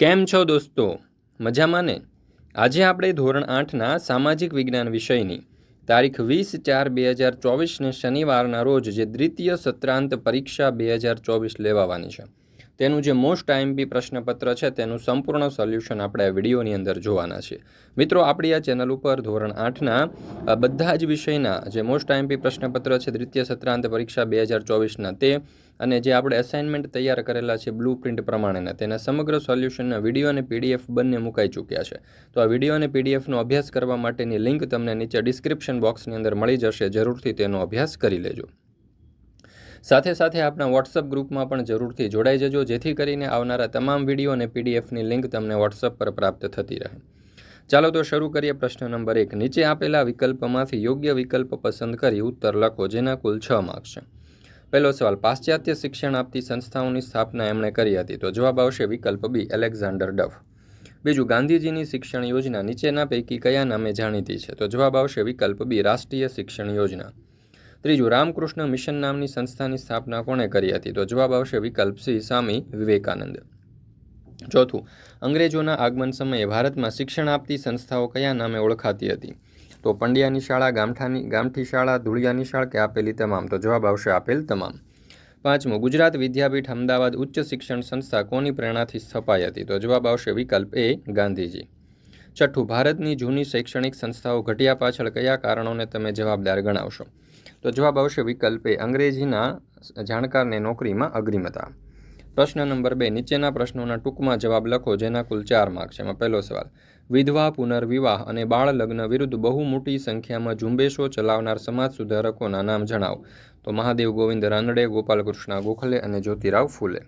કેમ છો દોસ્તો? મજામાં ને? આજે આપણે ધોરણ આઠના સામાજિક વિજ્ઞાન વિષયની તારીખ વીસ ચાર બે હજાર ચોવીસને શનિવારના રોજ જે દ્વિતીય સત્રાંત પરીક્ષા બે હજાર ચોવીસ લેવાવાની છે, તેનું જે મોસ્ટ આઈએમપી પ્રશ્નપત્ર છે, તેનું સંપૂર્ણ સોલ્યુશન આપણે આ વિડીયોની અંદર જોવાના છે. મિત્રો, આપણી આ ચેનલ ઉપર ધોરણ આઠના બધા જ વિષયના જે મોસ્ટ આઈએમપી પ્રશ્નપત્ર છે, દ્વિતીય સત્રાંત પરીક્ષા બે હજાર ચોવીસના, તે અને જે આપણે અસાઇનમેન્ટ તૈયાર કરેલા છે બ્લુ પ્રિન્ટ પ્રમાણેના, તેના સમગ્ર સોલ્યુશનના વીડિયો અને પીડીએફ બંને મુકાઈ ચૂક્યા છે. તો આ વીડિયો અને પીડીએફનો અભ્યાસ કરવા માટેની લિંક તમને નીચે ડિસ્ક્રિપ્શન બોક્સની અંદર મળી જશે, જરૂરથી તેનો અભ્યાસ કરી લેજો. સાથે સાથે આપણા વોટ્સઅપ ગ્રુપમાં પણ જરૂરથી જોડાઈ જજો, જેથી કરીને આવનારા તમામ વીડિયો અને પીડીએફની લિંક તમને વોટ્સઅપ પર પ્રાપ્ત થતી રહે. ચાલો તો શરૂ કરીએ પ્રશ્ન નંબર એક. નીચે આપેલા વિકલ્પમાંથી યોગ્ય વિકલ્પ પસંદ કરી ઉત્તર લખો, જેના કુલ છ માર્ક્સ છે. પહેલો સવાલ, પાશ્ચાત્ય શિક્ષણ આપતી સંસ્થાઓની સ્થાપના એમણે કરી હતી? તો જવાબ આવશે વિકલ્પ બી, એલેક્ઝાન્ડર ડફ. બીજું, ગાંધીજીની શિક્ષણ યોજના નીચેના પૈકી કયા નામે જાણીતી છે? તો જવાબ આવશે વિકલ્પ બી, રાષ્ટ્રીય શિક્ષણ યોજના. ત્રીજું, રામકૃષ્ણ મિશન નામની સંસ્થાની સ્થાપના કોણે કરી હતી? તો જવાબ આવશે વિકલ્પ સી, સ્વામી વિવેકાનંદ. ચોથું, અંગ્રેજોના આગમન સમયે ભારતમાં શિક્ષણ આપતી સંસ્થાઓ કયા નામે ઓળખાતી હતી? તો પંડ્યાની શાળા, ગામઠાની, ગામઠી શાળા, ધૂળિયાની શાળા કે આપેલી તમામ? તો જવાબ આવશે આપેલ તમામ. પાંચમું, ગુજરાત વિદ્યાપીઠ અમદાવાદ ઉચ્ચ શિક્ષણ સંસ્થા કોની પ્રેરણાથી સ્થપાઈ હતી? તો જવાબ આવશે વિકલ્પ એ, ગાંધીજી. છઠ્ઠું, ભારતની જૂની શૈક્ષણિક સંસ્થાઓ ઘટ્યા પાછળ કયા કારણોને તમે જવાબદાર ગણાવશો? તો જવાબ આવશે વિકલ્પ એ, અંગ્રેજીના જાણકારને નોકરીમાં અગ્રિમતા. પ્રશ્ન નંબર બે, નીચેના પ્રશ્નોના ટૂંકમાં જવાબ લખો, જેના કુલ ચાર માર્ક છે. એમાં પહેલો સવાલ, વિધવા, પુનર્વિવાહ અને બાળ લગ્ન વિરુદ્ધ બહુ મોટી સંખ્યામાં ઝુંબેશો ચલાવનાર સમાજ સુધારકોના નામ જણાવો. તો મહાદેવ ગોવિંદ રાનડે, ગોપાલકૃષ્ણ ગોખલે અને જ્યોતિરાવ ફૂલે.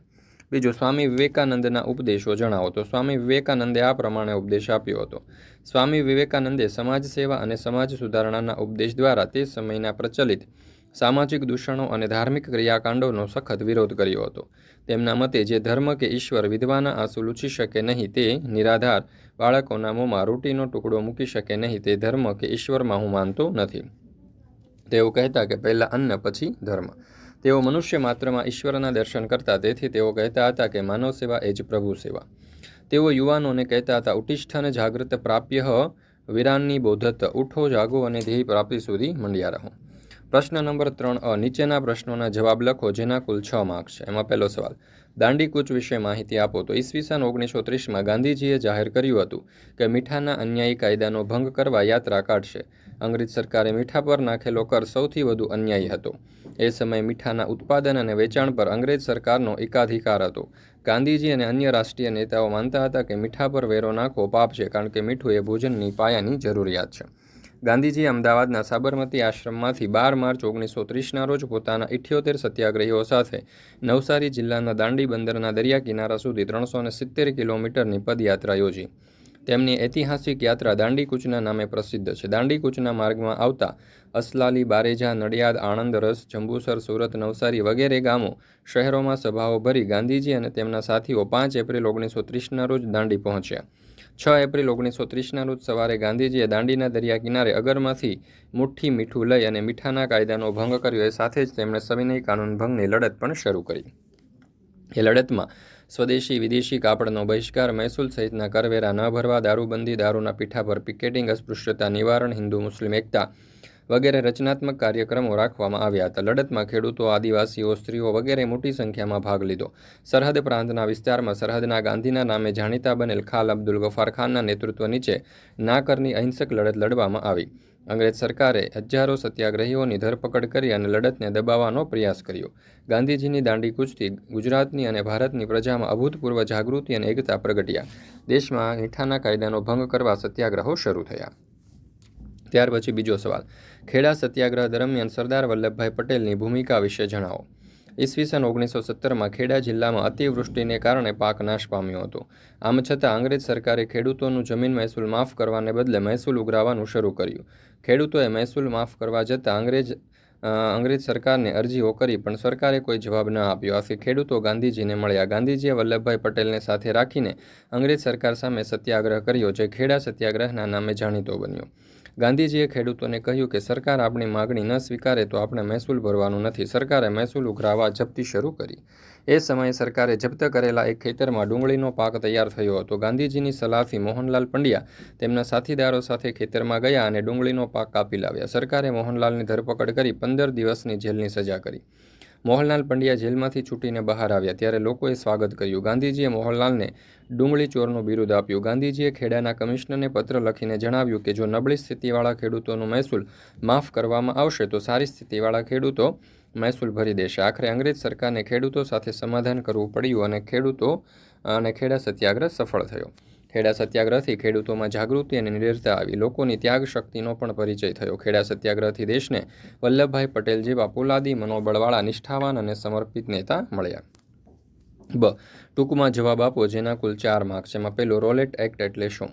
બીજું, સ્વામી વિવેકાનંદના ઉપદેશો જણાવો. તો સ્વામી વિવેકાનંદે આ પ્રમાણે ઉપદેશ આપ્યો હતો. સ્વામી વિવેકાનંદે સમાજ સેવા અને સમાજ સુધારણાના ઉપદેશ દ્વારા તે સમયના પ્રચલિત સામાજિક દૂષણો અને ધાર્મિક ક્રિયાકાંડોનો સખત વિરોધ કર્યો હતો. તેમના મતે, જે ધર્મ કે ઈશ્વર વિધવાના આંસુ લૂછી શકે નહીં તે નિરાધાર બાળકોના મોંમાં રોટીનો ટુકડો મૂકી શકે નહીં તે ધર્મ કે ઈશ્વરમાં હું માનતો નથી. તેઓ કહેતા કે પહેલાં અન્ન, પછી ધર્મ. તેઓ મનુષ્ય માત્રમાં ઈશ્વરના દર્શન કરતા, તેથી તેઓ કહેતા હતા કે માનવ સેવા એ જ પ્રભુ સેવા. તેઓ યુવાનોને કહેતા હતા ઉટિષ્ઠન જાગૃત પ્રાપ્ય વિરાનની બોધત, ઉઠો, જાગો અને ધ્યેય પ્રાપ્તિ સુધી મંડ્યા રહો. પ્રશ્ન નંબર ત્રણ, અ, નીચેના પ્રશ્નોના જવાબ લખો જેના કુલ છ માર્ક્સ છે. એમાં પહેલો સવાલ, દાંડીકૂચ વિશે માહિતી આપો તો ઈસવીસન ઓગણીસો ત્રીસમાં ગાંધીજીએ જાહેર કર્યું હતું કે મીઠાના અન્યાયી કાયદાનો ભંગ કરવા યાત્રા કાઢશે. અંગ્રેજ સરકારે મીઠા પર નાખેલો કર સૌથી વધુ અન્યાયી હતો. એ સમયે મીઠાના ઉત્પાદન અને વેચાણ પર અંગ્રેજ સરકારનો એકાધિકાર હતો. ગાંધીજી અને અન્ય રાષ્ટ્રીય નેતાઓ માનતા હતા કે મીઠા પર વેરો નાખવો પાપ છે, કારણ કે મીઠું એ ભોજનની પાયાની જરૂરિયાત છે. ગાંધીજી અમદાવાદના સાબરમતી આશ્રમમાંથી બાર માર્ચ ઓગણીસો ત્રીસના રોજ પોતાના ઇઠ્યોતેર સત્યાગ્રહીઓ સાથે નવસારી જિલ્લાના દાંડી બંદરના દરિયા કિનારા સુધી ત્રણસો ને સિત્તેર કિલોમીટરની પદયાત્રા યોજી. તેમની ઐતિહાસિક યાત્રા દાંડીકૂચના નામે પ્રસિદ્ધ છે. દાંડીકૂચના માર્ગમાં આવતા અસલાલી, બારેજા, નડિયાદ, આણંદ, રસ, જંબુસર, સુરત, નવસારી વગેરે ગામો શહેરોમાં સભાઓ ભરી ગાંધીજી અને તેમના સાથીઓ પાંચ એપ્રિલ ઓગણીસો ત્રીસના રોજ દાંડી પહોંચ્યા. છ એપ્રિલ ઓગણીસો ત્રીસના રોજ સવારે ગાંધીજીએ દાંડીના દરિયા કિનારે અગરમાંથી મુઠ્ઠી મીઠું લઈ અને મીઠાના કાયદાનો ભંગ કર્યો. એ સાથે જ તેમણે સવિનય કાનૂન ભંગની લડત પણ શરૂ કરી. એ લડતમાં સ્વદેશી વિદેશી કાપડનો બહિષ્કાર, મહેસૂલ સહિતના કરવેરા ન ભરવા, દારૂબંધી, દારૂના પીઠા પર પિકેટિંગ, અસ્પૃશ્યતા, નિવારણ, હિન્દુ, મુસ્લિમ એકતા વગેરે રચનાત્મક કાર્યક્રમો રાખવામાં આવ્યા હતા. લડતમાં ખેડૂતો, આદિવાસીઓ, સ્ત્રીઓ વગેરે મોટી સંખ્યામાં ભાગ લીધો. સરહદ પ્રાંતના વિસ્તારમાં સરહદના ગાંધીના નામે જાણીતા બનેલ ખાલ અબ્દુલ ગફાર ખાનના નેતૃત્વ નીચે નાકરની અહિંસક લડત લડવામાં આવી. અંગ્રેજ સરકારે હજારો સત્યાગ્રહીઓની ધરપકડ કરી અને લડતને દબાવવાનો પ્રયાસ કર્યો. ગાંધીજીની દાંડી કૂચથી ગુજરાતની અને ભારતની પ્રજામાં અભૂતપૂર્વ જાગૃતિ અને એકતા પ્રગટ્યા. દેશમાં મીઠાના કાયદાનો ભંગ કરવા સત્યાગ્રહો શરૂ થયા. ત્યાર પછી બીજો સવાલ. ખેડા સત્યાગ્રહ દરમિયાન સરદાર વલ્લભભાઈ પટેલની ભૂમિકા વિશે જણાવો. ઈસવીસન ઓગણીસો સત્તરમાં ખેડા જિલ્લામાં અતિવૃષ્ટિને કારણે પાક નાશ પામ્યો હતો. આમ છતાં અંગ્રેજ સરકારે ખેડૂતોનું જમીન મહેસૂલ માફ કરવાને બદલે મહેસૂલ ઉઘરાવવાનું શરૂ કર્યું. ખેડૂતોએ મહેસૂલ માફ કરવા જતાં અંગ્રેજ અંગ્રેજ સરકારને અરજીઓ કરી પણ સરકારે કોઈ જવાબ ન આપ્યો. આથી ખેડૂતો ગાંધીજીને મળ્યા. ગાંધીજીએ વલ્લભભાઈ પટેલને સાથે રાખીને અંગ્રેજ સરકાર સામે સત્યાગ્રહ કર્યો, જે ખેડા સત્યાગ્રહના નામે જાણીતો બન્યો. ગાંધીજીએ ખેડૂતોને કહ્યું કે સરકાર આપણી માગણી ન સ્વીકારે તો આપણે મહેસૂલ ભરવાનું નથી. સરકારે મહેસૂલ ઉઘરાવવા જપ્તી શરૂ કરી. એ સમયે સરકારે જપ્ત કરેલા એક ખેતરમાં ડુંગળીનો પાક તૈયાર થયો હતો. ગાંધીજીની સલાહથી મોહનલાલ પંડ્યા તેમના સાથીદારો સાથે ખેતરમાં ગયા અને ડુંગળીનો પાક કાપી લાવ્યા. સરકારે મોહનલાલની ધરપકડ કરી પંદર દિવસની જેલની સજા કરી. મોહનલાલ પંડ્યા જેલમાંથી છૂટીને બહાર આવ્યા ત્યારે લોકોએ સ્વાગત કર્યું. ગાંધીજીએ મોહનલાલને ડુંગળી ચોરનું બિરુદ આપ્યું. ગાંધીજીએ ખેડાના કમિશનરને પત્ર લખીને જણાવ્યું કે જો નબળી સ્થિતિવાળા ખેડૂતોનું મહેસૂલ માફ કરવામાં આવશે, તો સારી સ્થિતિવાળા ખેડૂતો મહેસૂલ ભરી દેશે. આખરે અંગ્રેજ સરકારને ખેડૂતો સાથે સમાધાન કરવું પડ્યું અને ખેડૂતો અને ખેડા સત્યાગ્રહ સફળ થયો. ખેડા સત્યાગ્રહથી ખેડૂતોમાં જાગૃતિ અને નિડરતા આવી. લોકોની ત્યાગ શક્તિનો પણ પરિચય થયો. ખેડા સત્યાગ્રહથી દેશને વલ્લભભાઈ પટેલ જેવા પોલાદી, મનોબળવાળા, નિષ્ઠાવાન અને સમર્પિત નેતા મળ્યા. બ. ટૂંકમાં જવાબ આપો, જેના કુલ ચાર માર્ક એમાં પહેલો, રોલેટ એક્ટ એટલે શું?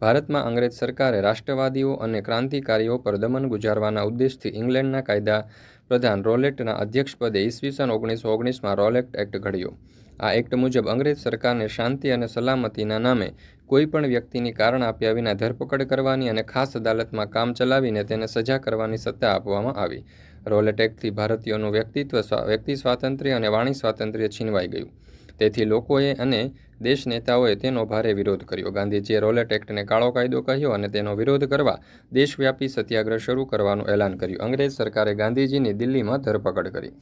ભારતમાં અંગ્રેજ સરકારે રાષ્ટ્રવાદીઓ અને ક્રાંતિકારીઓ પર દમન ગુજારવાના ઉદ્દેશથી ઇંગ્લેન્ડના કાયદા પ્રધાન રોલેટના અધ્યક્ષપદે ઈસવીસન ઓગણીસો ઓગણીસમાં રોલેટ એક્ટ ઘડ્યો. આ એક્ટ મુજબ અંગ્રેજ સરકારને શાંતિ અને સલામતીના નામે કોઈપણ વ્યક્તિની કારણ આપ્યા વિના ધરપકડ કરવાની અને ખાસ અદાલતમાં કામ ચલાવીને તેને સજા કરવાની સત્તા આપવામાં આવી. રોલેટ એક્ટથી ભારતીયોનું વ્યક્તિત્વ વ્યક્તિ સ્વાતંત્ર્ય અને વાણી સ્વાતંત્ર્ય છીનવાઈ ગયું. તેથી લોકોએ અને દેશ નેતાઓએ તેનો ભારે વિરોધ કર્યો. ગાંધીજીએ રોલેટ એક્ટને કાળો કાયદો કહ્યો અને તેનો વિરોધ કરવા દેશવ્યાપી સત્યાગ્રહ શરૂ કરવાનું એલાન કર્યું. અંગ્રેજ સરકારે ગાંધીજીની દિલ્હીમાં ધરપકડ કરી.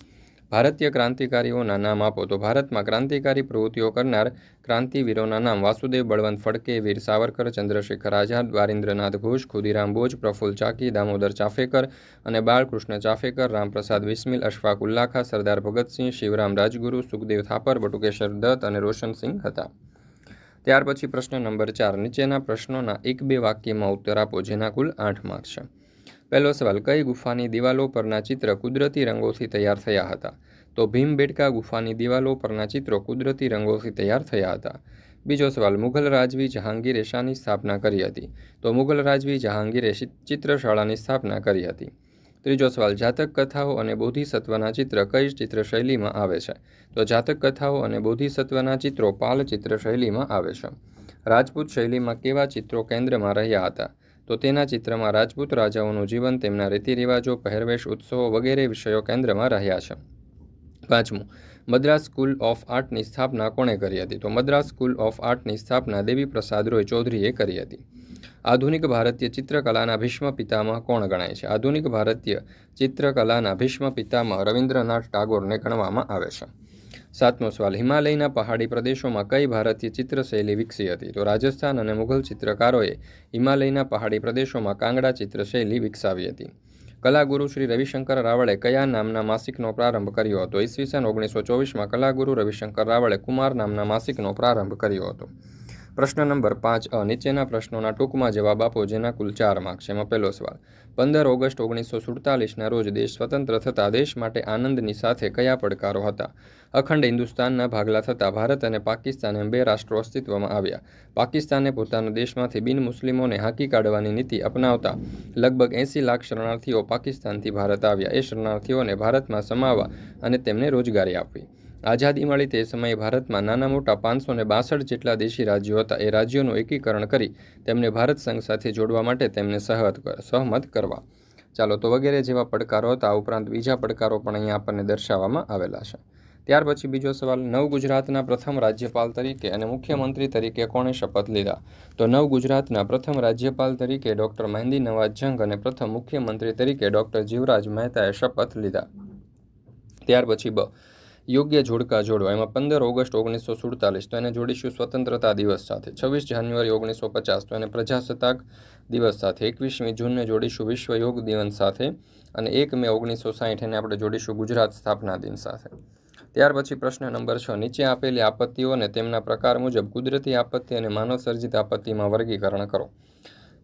ભારતીય ક્રાંતિકારીઓના નામ આપો તો ભારતમાં ક્રાંતિકારી પ્રવૃત્તિઓ કરનાર ક્રાંતિવીરોના નામ વાસુદેવ બળવંત ફડકે, વીર સાવરકર, ચંદ્રશેખર આઝાદ દ્વારિન્દ્રનાથ ઘોષ, ખુદીરામ બોઝ પ્રફુલ ચાકી, દામોદર ચાફેકર અને બાળકૃષ્ણ ચાફેકર, રામપ્રસાદ વિસ્મિલ, અશફાક ઉલ્લાખા, સરદાર ભગતસિંહ, શિવરામ રાજગુરુ, સુખદેવ થાપર, બટુકેશ્વર દત્ત અને રોશનસિંહ હતા. ત્યાર પછી પ્રશ્ન નંબર ચાર, નીચેના પ્રશ્નોના એક બે વાક્યમાં ઉત્તર આપો, જેના કુલ આઠ માર્ક છે. પહેલો સવાલ, કઈ ગુફાની દિવાલો પરના ચિત્ર કુદરતી રંગોથી તૈયાર થયા હતા? તો ભીમબેટકા ગુફાની દિવાલો પરના ચિત્રો કુદરતી રંગોથી તૈયાર થયા હતા. બીજો સવાલ, મુઘલ રાજવી જહાંગીરે શાની સ્થાપના કરી હતી. તો મુઘલ રાજવી જહાંગીરે ચિત્રશાળાની સ્થાપના કરી હતી. ત્રીજો સવાલ, જાતક કથાઓ અને બોધિસત્વના ચિત્ર કઈ ચિત્રશૈલીમાં આવે છે? તો જાતક કથાઓ અને બોધિસત્વના ચિત્રો પાલ ચિત્રશૈલીમાં આવે છે. રાજપૂત શૈલીમાં કેવા ચિત્રો કેન્દ્રમાં રહ્યા હતા? તો તેના ચિત્રમાં રાજપૂત રાજાઓનું જીવન, તેમના રીતિરિવાજો, પહેરવેશ, ઉત્સવો વગેરે વિષયો કેન્દ્રમાં રહ્યા છે. પાંચમું, મદ્રાસ સ્કૂલ ઓફ આર્ટની સ્થાપના કોણે કરી હતી? તો મદ્રાસ સ્કૂલ ઓફ આર્ટની સ્થાપના દેવી પ્રસાદ રોય ચૌધરીએ કરી હતી. આધુનિક ભારતીય ચિત્રકલાના ભીષ્મ પિતામાં કોણ ગણાય છે? આધુનિક ભારતીય ચિત્રકલાના ભીષ્મ પિતામાં રવિન્દ્રનાથ ટાગોરને ગણવામાં આવે છે. સાતમો સવાલ. હિમાલયના પહાડી પ્રદેશોમાં કઈ ભારતીય ચિત્રશૈલી વિકસી હતી? તો રાજસ્થાન અને મુઘલ ચિત્રકારોએ હિમાલયના પહાડી પ્રદેશોમાં કાંગડા ચિત્રશૈલી વિકસાવી હતી. કલાગુરુ શ્રી રવિશંકર રાવળે કયા નામના માસિકનો પ્રારંભ કર્યો હતો? ઈસવીસન ઓગણીસો ચોવીસમાં કલાગુરુ રવિશંકર રાવળે કુમાર નામના માસિકનો પ્રારંભ કર્યો હતો. પ્રશ્ન નંબર પાંચ, અ, નીચેના પ્રશ્નોના ટૂંકમાં જવાબ આપો, જેના કુલ ચાર માર્ક છે. એમાં પહેલો સવાલ, પંદર ઓગસ્ટ ઓગણીસો સુડતાલીસના રોજ દેશ સ્વતંત્ર થતાં દેશ માટે આનંદની સાથે કયા પડકારો હતા? અખંડ હિન્દુસ્તાનના ભાગલા થતાં ભારત અને પાકિસ્તાન એમ બે રાષ્ટ્રો અસ્તિત્વમાં આવ્યા. પાકિસ્તાને પોતાના દેશમાંથી બિન મુસ્લિમોને હાંકી કાઢવાની નીતિ અપનાવતા લગભગ એંસી લાખ શરણાર્થીઓ પાકિસ્તાનથી ભારત આવ્યા. એ શરણાર્થીઓને ભારતમાં સમાવવા અને તેમને રોજગારી આપવી. આઝાદી મળી તે સમયે ભારતમાં નાના મોટા પાંચસો ને બાસઠ જેટલા દેશી રાજ્યો હતા. એ રાજ્યોનું એકીકરણ કરી તેમને ભારત સંઘ સાથે જોડવા માટે તેમને સહમત સહમત કરવા. ચાલો, તો વગેરે જેવા પડકારો હતા, આ ઉપરાંત બીજા પડકારો પણ અહીંયા આપણને દર્શાવવામાં આવેલા છે. ત્યાર પછી બીજો સવાલ, નવ ગુજરાતના પ્રથમ રાજ્યપાલ તરીકે અને મુખ્યમંત્રી તરીકે કોણે શપથ લીધા? તો નવ ગુજરાતના પ્રથમ રાજ્યપાલ તરીકે ડૉક્ટર મહેંદી નવાજ જંગ અને પ્રથમ મુખ્યમંત્રી તરીકે ડૉક્ટર જીવરાજ મહેતાએ શપથ લીધા. ત્યાર પછી બ યોગ્ય જોડકા જોડવા. એમાં પંદર ઓગસ્ટ ઓગણીસો સુડતાલીસ તો એને જોડીશું સ્વતંત્રતા દિવસ સાથે. છવ્વીસ જાન્યુઆરી ઓગણીસો પચાસ તો એને પ્રજાસત્તાક દિવસ સાથે. એકવીસમી જૂનને જોડીશું વિશ્વ યોગ દિવસ સાથે અને એક મે ઓગણીસો સાહીઠ એને આપણે જોડીશું ગુજરાત સ્થાપના દિન સાથે. ત્યાર પછી પ્રશ્ન નંબર છ. નીચે આપેલી આપત્તિઓ અને તેમના પ્રકાર મુજબ કુદરતી આપત્તિ અને માનવ સર્જિત આપત્તિમાં વર્ગીકરણ કરો.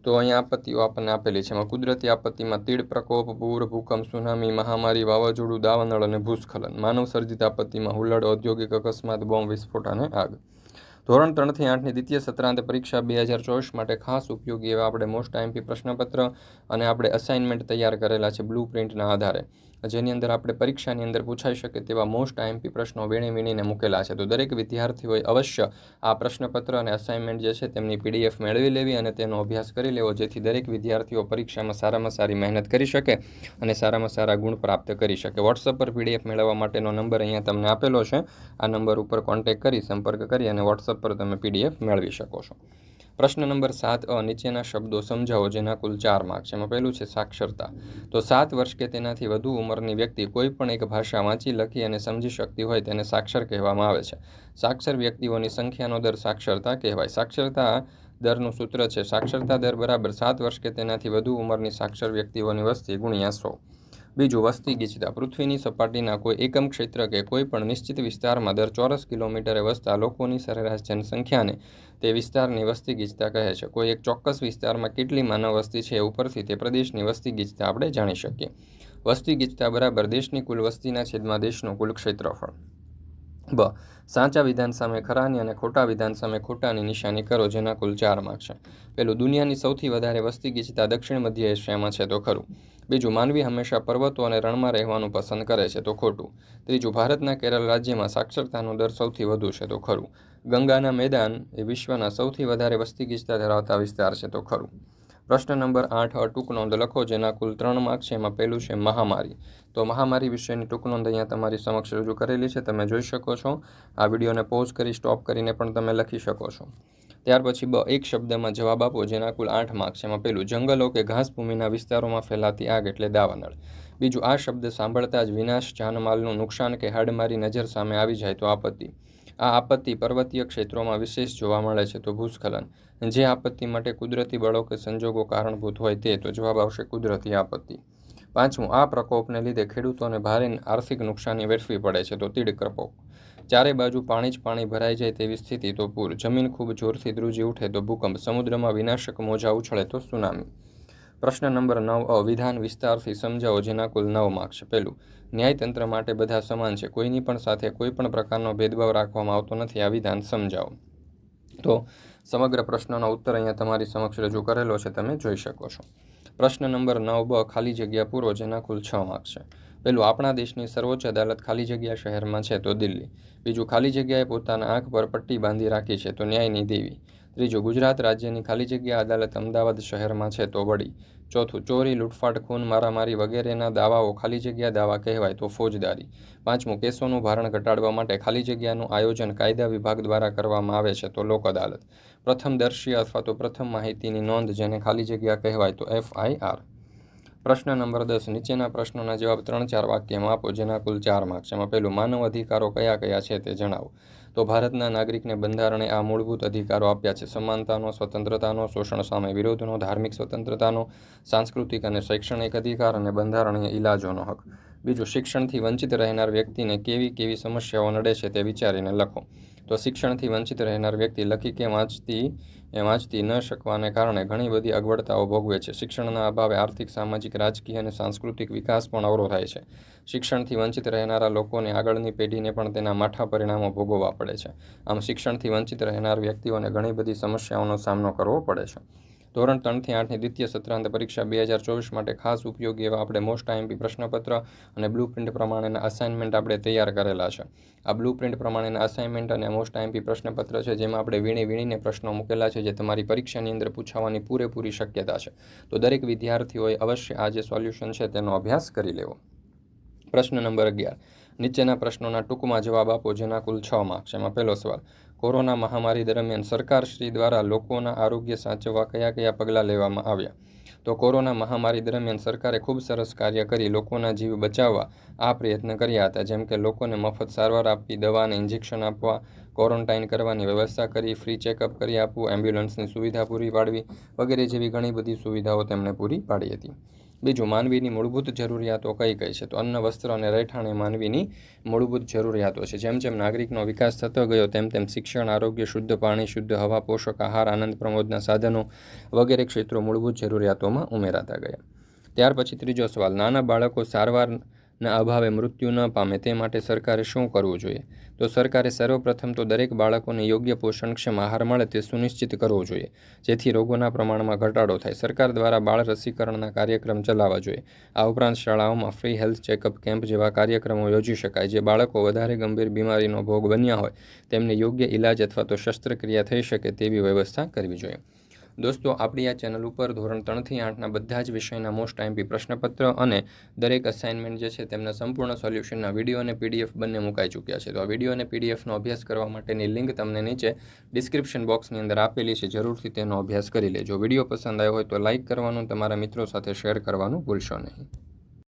તો અહીંયા આપત્તિઓ આપણને આપેલી છે. એમાં કુદરતી આપત્તિમાં તીડ પ્રકોપ, પૂર, ભૂકંપ, સુનામી, મહામારી, વાવાઝોડું દાવાનળ અને ભૂસ્ખલન. માનવ સર્જિત આપત્તિમાં હુલ્લડ ઔદ્યોગિક અકસ્માત, બોમ્બ વિસ્ફોટ અને આગ. ધોરણ ત્રણથી આઠની દ્વિતીય સત્રાંત પરીક્ષા બે હજાર ચોવીસ માટે ખાસ ઉપયોગી એવા આપણે મોસ્ટ આઈએમપી પ્રશ્નપત્ર અને આપણે અસાઇનમેન્ટ તૈયાર કરેલા છે બ્લુ પ્રિન્ટના આધારે. જેની અંદર આપણે પરીક્ષાની અંદર પૂછાઈ શકે તેવા મોસ્ટ આઈએમપી પ્રશ્નો વીણી વીણીને મૂકેલા છે. તો દરેક વિદ્યાર્થીઓએ અવશ્ય આ પ્રશ્નપત્ર અને અસાઇનમેન્ટ જે છે તેમની પીડીએફ મેળવી લેવી અને તેનો અભ્યાસ કરી લેવો, જેથી દરેક વિદ્યાર્થીઓ પરીક્ષામાં સારામાં સારી મહેનત કરી શકે અને સારામાં સારા ગુણ પ્રાપ્ત કરી શકે. વોટ્સઅપ પર પીડીએફ મેળવવા માટેનો નંબર અહીંયા તમને આપેલો છે. આ નંબર ઉપર કોન્ટેક્ટ કરી સંપર્ક કરી અને વોટ્સઅપ પર તમે પીડીએફ મેળવી શકો છો. પ્રશ્ન નંબર સાત, અ, નીચેના શબ્દો સમજાવો જેના કુલ ચાર માર્ક છે. એમાં પહેલું છે સાક્ષરતા. તો સાત વર્ષ કે તેનાથી વધુ ઉંમરની વ્યક્તિ કોઈ પણ એક ભાષા વાંચી, લખી અને સમજી શકતી હોય તેને સાક્ષર કહેવામાં આવે છે. સાક્ષર વ્યક્તિઓની સંખ્યાનો દર સાક્ષરતા કહેવાય. સાક્ષરતા દરનું સૂત્ર છે. સાક્ષરતા દર બરાબર સાત વર્ષ કે તેનાથી વધુ ઉંમરની સાક્ષર વ્યક્તિઓની વસ્તી ગુણ્યા સો. બીજું વસ્તી ગીચતા પૃથ્વીની સપાટીના કોઈ એકમ ક્ષેત્ર કે કોઈ પણ નિશ્ચિત વિસ્તારમાં દર ચોરસ કિલોમીટરે વસતા લોકોની સરેરાશ જનસંખ્યાને તે વિસ્તારની વસ્તી ગીચતા કહે છે. કોઈ એક ચોક્કસ વિસ્તારમાં કેટલી માનવ વસ્તી છે ઉપરથી તે પ્રદેશની વસ્તી ગીચતા આપણે જાણી શકીએ. વસ્તી ગીચતા બરાબર દેશની કુલ વસ્તીના છેદમાં દેશનું કુલ ક્ષેત્રફળ. બ. સાચા વિધાન સામે ખરાની અને ખોટા વિધાન સામે ખોટાની નિશાની કરો જેના કુલ ચાર માર્ક છે. પેલું, દુનિયાની સૌથી વધારે વસ્તી ગીચતા દક્ષિણ મધ્ય એશિયામાં છે તો ખરું. બીજું, માનવી હંમેશા પર્વતો અને રણમાં રહેવાનું પસંદ કરે છે, તો ખોટું. ત્રીજું, ભારતના કેરળ રાજ્યમાં સાક્ષરતાનો દર સૌથી વધુ છે, તો ખરું. ગંગાના મેદાન એ વિશ્વના સૌથી વધારે વસ્તી ગીચતા ધરાવતા વિસ્તાર છે, તો ખરું. પ્રશ્ન નંબર આઠ ટૂંક નોંધ લખો, જેના કુલ ત્રણ માર્ક છે, એમાં પહેલું છે મહામારી. તો મહામારી વિશેની ટૂંક નોંધ અહીંયા તમારી સમક્ષ રજૂ કરેલી છે, તમે જોઈ શકો છો. આ વિડીયોને પોઝ કરી, સ્ટોપ કરીને પણ તમે લખી શકો છો. ત્યાર પછી બ એક શબ્દમાં જવાબ આપો, જેના કુલ આઠ માર્ક છે. એમાં પહેલું જંગલો કે ઘાસભૂમિના વિસ્તારોમાં ફેલાતી આગ એટલે દાવાનળ. બીજું, આ શબ્દ સાંભળતા જ વિનાશ જાનમાલનું નુકસાન કે હાડમારી નજર સામે આવી જાય તો આપત્તિ. આ આપત્તિ પર્વતીય ક્ષેત્રોમાં વિશેષ જોવા મળે છે તો ભૂસ્ખલન. જે આપત્તિ માટે કુદરતી બળો કે સંજોગો કારણભૂત હોય તે, તો જવાબ આવશે કુદરતી આપત્તિ. પાંચમું, આ પ્રકોપને લીધે ખેડૂતોને ભારે આર્થિક નુકસાની વેઠવી પડે છે તો તીડ પ્રકોપ ચારે બાજુ પાણી જ પાણી ભરાઈ જાય તેવી સ્થિતિ, તો પૂર, જમીન ખૂબ જોરથી ધ્રુજી ઉઠે તો ભૂકંપ, સમુદ્રમાં વિનાશક મોજા ઉછળે તો સુનામી. પ્રશ્ન નંબર નવ અ વિધાન વિસ્તારથી સમજાવો જેના કુલ નવ માર્ક છે પહેલું, ન્યાયતંત્ર માટે બધા સમાન છે, કોઈની પણ સાથે કોઈ પણ પ્રકારનો ભેદભાવ રાખવામાં આવતો નથી, આ વિધાન સમજાવો. તો સમગ્ર પ્રશ્નનો ઉત્તર અહીંયા તમારી સમક્ષ રજૂ કરેલો છે, તમે જોઈ શકો છો. પ્રશ્ન નંબર નવ, બ, ખાલી જગ્યા પૂરો જેના કુલ છ માર્ક છે. પહેલું આપણા દેશની સર્વોચ્ચ અદાલત ખાલી જગ્યા શહેરમાં છે, તો દિલ્હી. બીજું, ખાલી જગ્યાએ પોતાના આંખ પર પટ્ટી બાંધી રાખી છે, તો ન્યાયની દેવી. ત્રીજું, ગુજરાત રાજ્યની ખાલી જગ્યા અદાલત અમદાવાદ શહેરમાં છે, તો વડી. ચોથું, ચોરી, લૂંટફાટ, ખૂન, મારામારી વગેરેના દાવાઓ ખાલી જગ્યા દાવા કહેવાય, તો ફોજદારી. પાંચમું, કેસોનું ભારણ ઘટાડવા માટે ખાલી જગ્યાનું આયોજન કાયદા વિભાગ દ્વારા કરવામાં આવે છે, તો લોક અદાલત. પ્રથમ દર્શી અથવા તો પ્રથમ માહિતીની નોંધ જેને ખાલી જગ્યા કહેવાય, તો એફઆઈઆર પ્રશ્ન નંબર દસ, નીચેના પ્રશ્નોના જવાબ ત્રણ ચાર વાક્યમાં આપો જેના કુલ ચાર માર્ક્સ એમાં પહેલું, માનવ અધિકારો કયા કયા છે તે જણાવો. તો ભારતના નાગરિકને બંધારણે આ મૂળભૂત અધિકારો આપ્યા છે. સમાનતાનો, સ્વતંત્રતાનો, શોષણ સામે વિરોધનો, ધાર્મિક સ્વતંત્રતાનો, સાંસ્કૃતિક અને શૈક્ષણિક અધિકાર અને બંધારણીય ઇલાજોનો હક. બીજું, શિક્ષણથી વંચિત રહેનાર વ્યક્તિને કેવી કેવી સમસ્યાઓ નડે છે તે વિચારીને લખો. તો શિક્ષણથી વંચિત રહેનાર વ્યક્તિ લખી કે વાંચતી, એ વાંચતી ન શકવાને કારણે ઘણી બધી અગવડતાઓ ભોગવે છે. શિક્ષણના અભાવે આર્થિક, સામાજિક, રાજકીય અને સાંસ્કૃતિક વિકાસ પણ અવરો થાય છે. શિક્ષણથી વંચિત રહેનારા લોકોને આગળની પેઢીને પણ તેના માઠા પરિણામો ભોગવવા પડે છે. આમ શિક્ષણથી વંચિત રહેનાર વ્યક્તિઓને ઘણી બધી સમસ્યાઓનો સામનો કરવો પડે છે. ધોરણ ત્રણથી આઠની દ્વિતીય સત્રાંત પરીક્ષા બે હજાર ચોવીસ માટે ખાસ ઉપયોગી એવા આપણે મોસ્ટ આઈએમપી પ્રશ્નપત્ર અને બ્લુ પ્રિન્ટ પ્રમાણેના અસાઇનમેન્ટ આપણે તૈયાર કરેલા છે. આ બ્લુ પ્રિન્ટ પ્રમાણેના અસાઇનમેન્ટ અને મોસ્ટ આઈએમપી પ્રશ્નપત્ર છે જેમાં આપણે વીણી વીણીને પ્રશ્નો મૂકેલા છે જે તમારી પરીક્ષાની અંદર પૂછાવાની પૂરેપૂરી શક્યતા છે. તો દરેક વિદ્યાર્થીઓએ અવશ્ય આ જે સોલ્યુશન છે તેનો અભ્યાસ કરી લેવો. પ્રશ્ન નંબર અગિયાર. નીચેના પ્રશ્નોના ટૂંકમાં જવાબ આપો જેના કુલ છ માર્ક્સ એમાં પહેલો સવાલ કોરોના મહામારી દરમિયાન સરકારશ્રી દ્વારા લોકોના આરોગ્ય સાચવવા કયા કયા પગલાં લેવામાં આવ્યા? તો કોરોના મહામારી દરમિયાન સરકારે ખૂબ સરસ કાર્ય કરી લોકોના જીવ બચાવવા આ પ્રયત્ન કર્યા હતા. જેમ કે લોકોને મફત સારવાર આપવી, દવાને ઇન્જેક્શન આપવા, ક્વોરન્ટાઇન કરવાની વ્યવસ્થા કરી, ફ્રી ચેકઅપ કરી આપવું, એમ્બ્યુલન્સની સુવિધા પૂરી પાડવી વગેરે જેવી ઘણી બધી સુવિધાઓ તેમણે પૂરી પાડી હતી. બીજું, માનવીની મૂળભૂત જરૂરિયાતો કઈ કઈ છે? તો અન્ન, વસ્ત્ર અને રહેઠાણ એ માનવીની મૂળભૂત જરૂરિયાતો છે. જેમ જેમ નાગરિકનો વિકાસ થતો ગયો, તેમ તેમ શિક્ષણ, આરોગ્ય, શુદ્ધ પાણી, શુદ્ધ હવા, પોષક આહાર, આનંદ પ્રમોદના સાધનો વગેરે ક્ષેત્રો મૂળભૂત જરૂરિયાતોમાં ઉમેરાતા ગયા. ત્યાર પછી ત્રીજો સવાલ, નાના બાળકો સારવાર ના અભાવે મૃત્યુ ન પામે તે માટે સરકારે શું કરવું જોઈએ? તો સરકારે સર્વપ્રથમ તો દરેક બાળકોને યોગ્ય પોષણક્ષમ આહાર મળે તે સુનિશ્ચિત કરવો જોઈએ, જેથી રોગોના પ્રમાણમાં ઘટાડો થાય. સરકાર દ્વારા બાળ રસીકરણના કાર્યક્રમ ચલાવવા જોઈએ. આ ઉપરાંત શાળાઓમાં ફ્રી હેલ્થ ચેકઅપ કેમ્પ જેવા કાર્યક્રમો યોજી શકાય, જે બાળકો વધારે ગંભીર બીમારીનો ભોગ બન્યા હોય, તેમને યોગ્ય ઇલાજ અથવા તો શસ્ત્રક્રિયા થઈ શકે તેવી વ્યવસ્થા કરવી જોઈએ. દોસ્તો, આપણી આ ચેનલ ઉપર ધોરણ ત્રણથી આઠના બધા જ વિષયના મોસ્ટ આઈમ્પી પ્રશ્નપત્ર અને દરેક અસાઇનમેન્ટ જે છે તેમના સંપૂર્ણ સોલ્યુશનના વીડિયો અને પીડીએફ બંને મુકાઈ ચૂક્યા છે. તો આ વીડિયો અને પીડીએફનો અભ્યાસ કરવા માટેની લિંક તમને નીચે ડિસ્ક્રિપ્શન બોક્સની અંદર આપેલી છે. જરૂરથી તેનો અભ્યાસ કરી લેજો. વીડિયો પસંદ આવ્યો હોય તો લાઇક કરવાનું, તમારા મિત્રો સાથે શેર કરવાનું ભૂલશો નહીં.